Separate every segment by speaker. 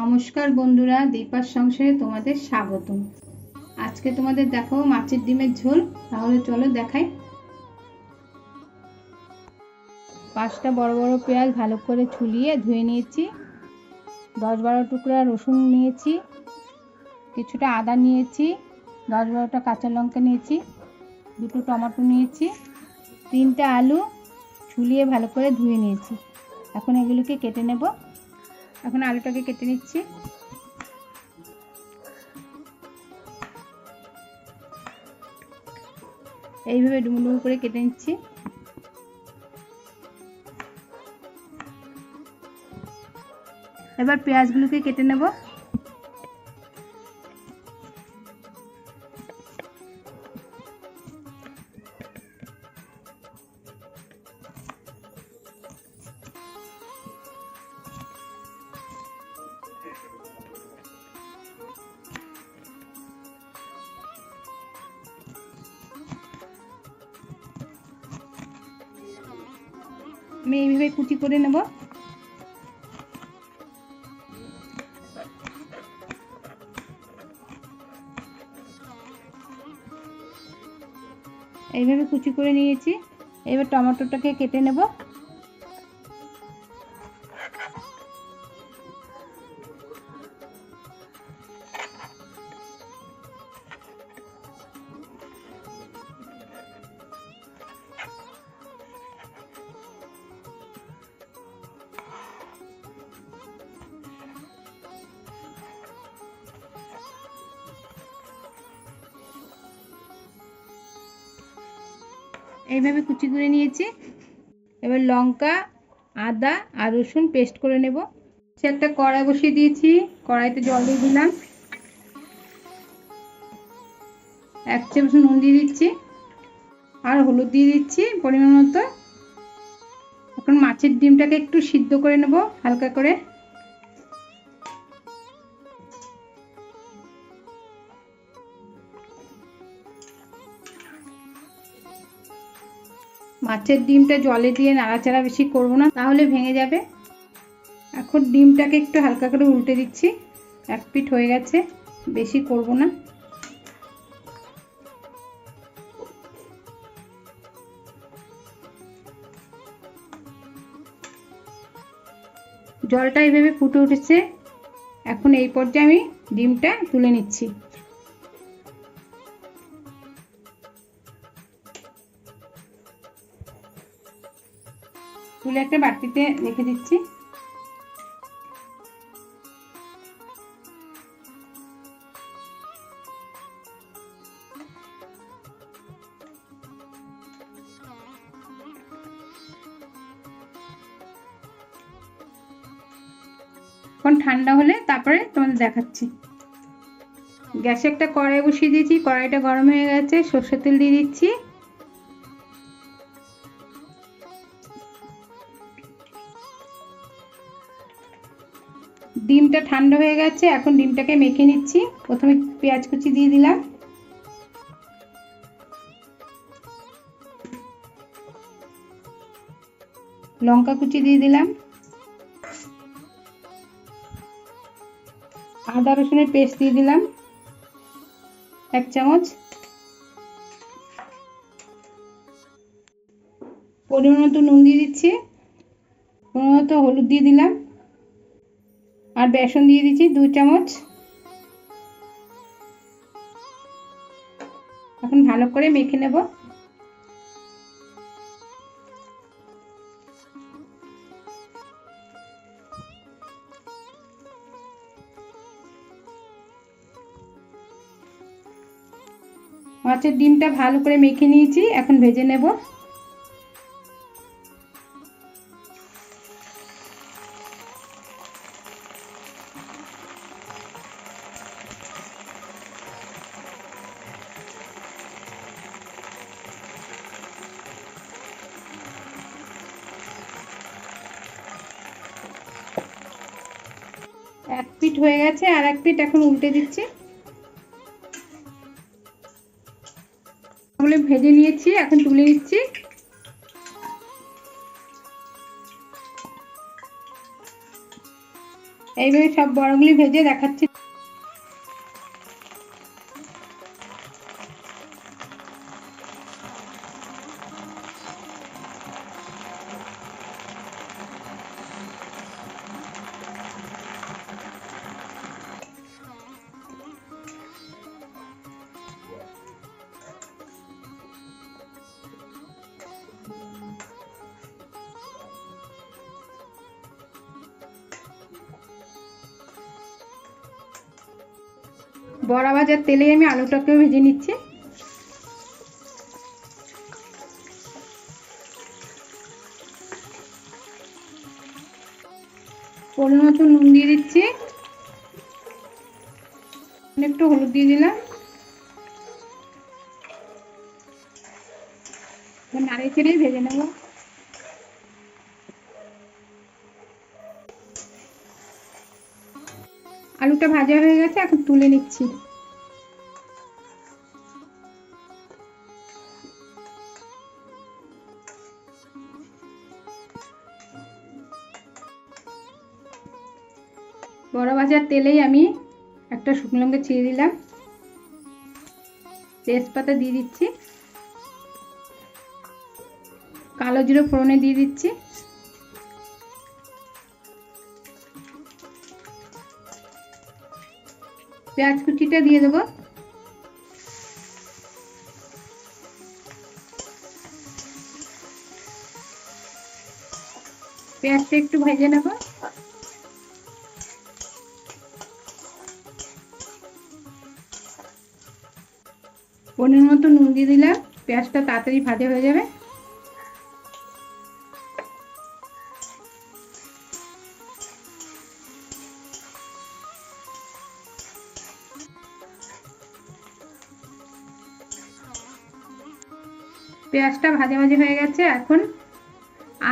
Speaker 1: নমস্কার বন্ধুরা, দীপার সংসারে তোমাদের স্বাগতম। আজকে তোমাদের দেখাবো মাছের ডিমের ঝোল, তাহলে চলো দেখাই। পাঁচটা বড় বড় পেঁয়াজ ভালো করে ছুলিয়ে ধুয়ে নিয়েছি। দশ বারো টুকরা রসুন নিয়েছি। কিছুটা আদা নিয়েছি। দশ বারোটা কাঁচা লঙ্কা নিয়েছি। দুটো টমেটো নিয়েছি। তিনটে আলু ছুলিয়ে ভালো করে ধুয়ে নিয়েছি। এখন এগুলোকে কেটে নেব। এখন আলুটাকে কেটে নিচ্ছি। এইভাবে ডুমো ডুমো করে কেটে নিচ্ছি। এবার পেঁয়াজগুলোকে কেটে নেব। আমি এইভাবে কুচি করে নেব। এইভাবে কুচি করে নিয়েছি। এবার টমেটোটাকে কেটে নেব। এইভাবে কুচি করে নিয়েছি। এবার লঙ্কা, আদা আর রসুন পেস্ট করে নেব। সে একটা কড়াই বসিয়ে দিয়েছি, কড়াইতে জল দিয়ে দিলাম। এক চামচ নুন দিয়ে দিচ্ছি আর হলুদ দিয়ে দিচ্ছি পরিমাণ মতো। এখন মাছের ডিমটাকে একটু সিদ্ধ করে নেব হালকা করে। মাছের ডিমটা জলে দিয়ে নাড়াচাড়া বেশি করব না, তাহলে ভেঙে যাবে। এখন ডিমটাকে একটু হালকা করে উল্টে দিচ্ছি, এক পিঠ হয়ে গেছে, বেশি করব না। জলটা এইভাবে ফুটে উঠেছে, এখন এই পর্যায়ে আমি ডিমটা তুলে নিচ্ছি। একটা বাটিতে রেখে দিচ্ছি। এখন ঠান্ডা হলে তারপরে তোমাদের দেখাচ্ছি। গ্যাসে একটা কড়াই বসিয়ে দিয়েছি, কড়াইটা গরম হয়ে গেছে, সর্ষের তেল দিয়ে দিচ্ছি। ডিমটা ঠান্ডা হয়ে গেছে, এখন ডিমটাকে মেখে নিচ্ছি। প্রথমে পেঁয়াজ কুচি দিয়ে দিলাম। লঙ্কা কুচি দিয়ে দিলাম। আদা রসুনের পেস্ট দিয়ে দিলাম। এক চামচ। পরিমাণ মতো নুন দিয়ে দিচ্ছি। পরিমাণ মতো হলুদ দিয়ে দিলাম। আর বেসন দিয়ে দিচ্ছি দু চামচ। এখন ভালো করে মেখে নেব। মাছের ডিমটা ভালো করে মেখে নিয়েছি, এখন ভেজে নেব। পিঠ হয়ে গেছে আর এক পিঠ এখন উল্টে দিচ্ছি। ভেজে নিয়েছি, এখন তুলে নিচ্ছি। এইভাবে সব বড়গুলি ভেজে দেখাচ্ছি। বড়া ভাজার তেলে আমি আলুটাকেও ভেজে নিচ্ছি। পরিমাণ মতো নুন দিয়ে দিচ্ছি। একটু হলুদ দিয়ে দিলাম। নাড়িয়ে চেড়েই ভেজে নেব। আলুটা ভাজা হয়ে গেছে, এখন তুলে নিচ্ছি। বড় ভাজার তেলেই আমি একটা শুকনো লঙ্কা ছিঁড়ে দিলাম। তেজপাতা দিয়ে দিচ্ছি। কালো জিরো ফোড়নে দিয়ে দিচ্ছি। পেঁয়াজ কুচিটা দিয়ে দেবো। পেঁয়াজটা একটু ভেজে নেব। পনেরো মতো নুন দিয়ে দিলাম, পেঁয়াজটা তাড়াতাড়ি ভাজা হয়ে যাবে। পেঁয়াজটা ভাজা ভাজি হয়ে গেছে, এখন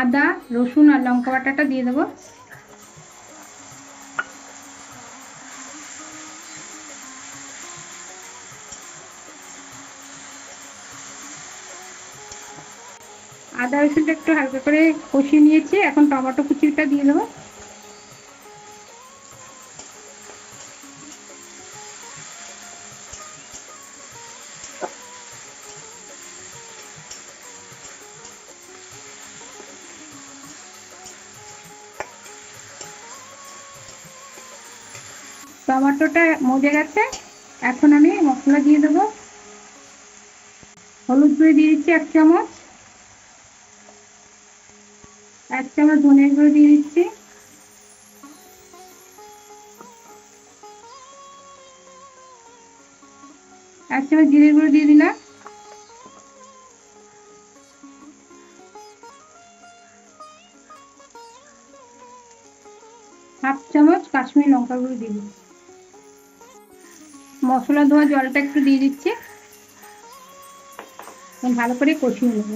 Speaker 1: আদা, রসুন আর লঙ্কা বাটাটা দিয়ে দেবো। আদা রসুনটা একটু হালকা করে কষিয়ে নিয়েছি, এখন টমেটো কুচিটা দিয়ে দেবো। টমেটোটা মজে গেছে। এখন আমি মশলা দিয়ে দেবো। হলুদ গুঁড়ো দিয়ে দিচ্ছি এক চামচ। এক চামচ ধনের গুঁড়ো দিয়ে দিচ্ছি। এক চামচ জিরের গুঁড়ো দিয়ে দিলাম। হাফ চামচ কাশ্মীর লঙ্কা গুঁড়ো দিয়ে দিচ্ছি মশলা ধোয়া জলটা একটু দিয়ে দিচ্ছি। ভালো করে কষিয়ে নেব।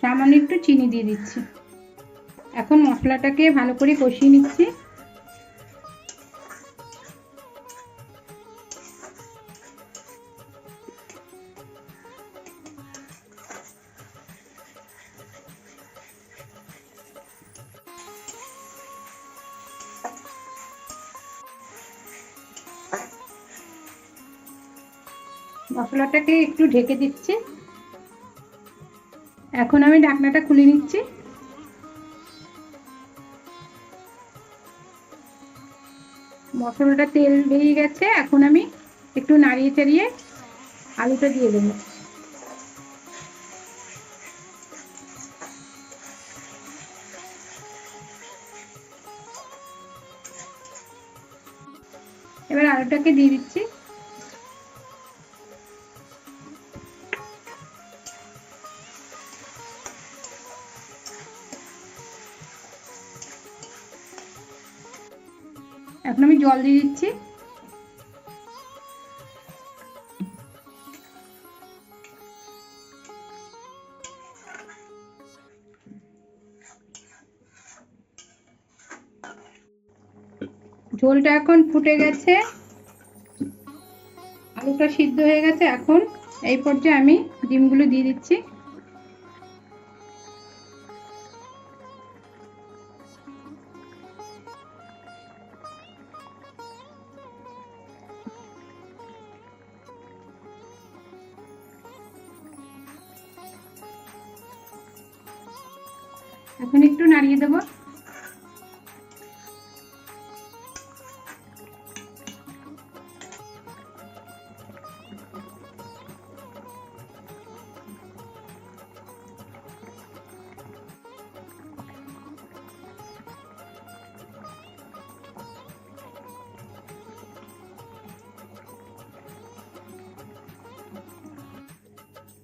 Speaker 1: সামান্য একটু চিনি দিয়ে দিচ্ছি। এখন মশলাটাকে ভালো করে কষিয়ে নিচ্ছি। মশলাটাকে একটু ঢেকে দিচ্ছি। এখন আমি ঢাকনাটা খুলে নিচ্ছি। মশলাটা তেল বেরিয়ে গেছে, এখন আমি একটু নাড়িয়ে চাড়িয়ে আলুটা দিয়ে দেবো। এবার আলুটাকে দিয়ে দিচ্ছি। এখন আমি জল দিয়ে দিচ্ছি। ঝোলটা এখন ফুটে গেছে। আলু আলুটা সিদ্ধ হয়ে গেছে। এখন এই পর্যায়ে আমি ডিমগুলো দিয়ে দিচ্ছি।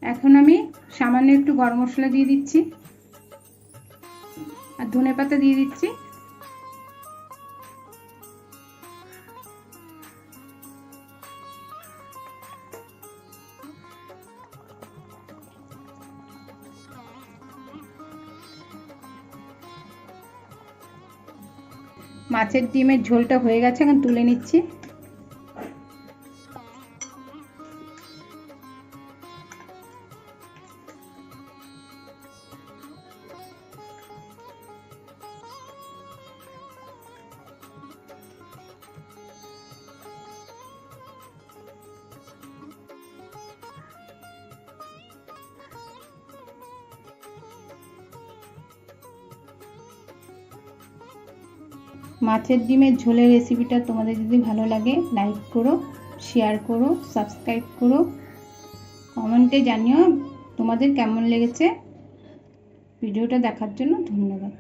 Speaker 1: এখন আমি সামান্য একটু গরম মশলা দিয়ে দিচ্ছি। আর ধনে পাতা দিয়ে দিচ্ছি। মাছের ডিমের ঝোলটা হয়ে গেছে, এখন তুলে নিচ্ছি। মাছের ডিমের ঝোলের রেসিপিটা তোমাদের যদি ভালো লাগে লাইক করো শেয়ার করো সাবস্ক্রাইব করো। কমেন্টে জানিও তোমাদের কেমন লেগেছে। ভিডিওটা দেখার জন্য ধন্যবাদ।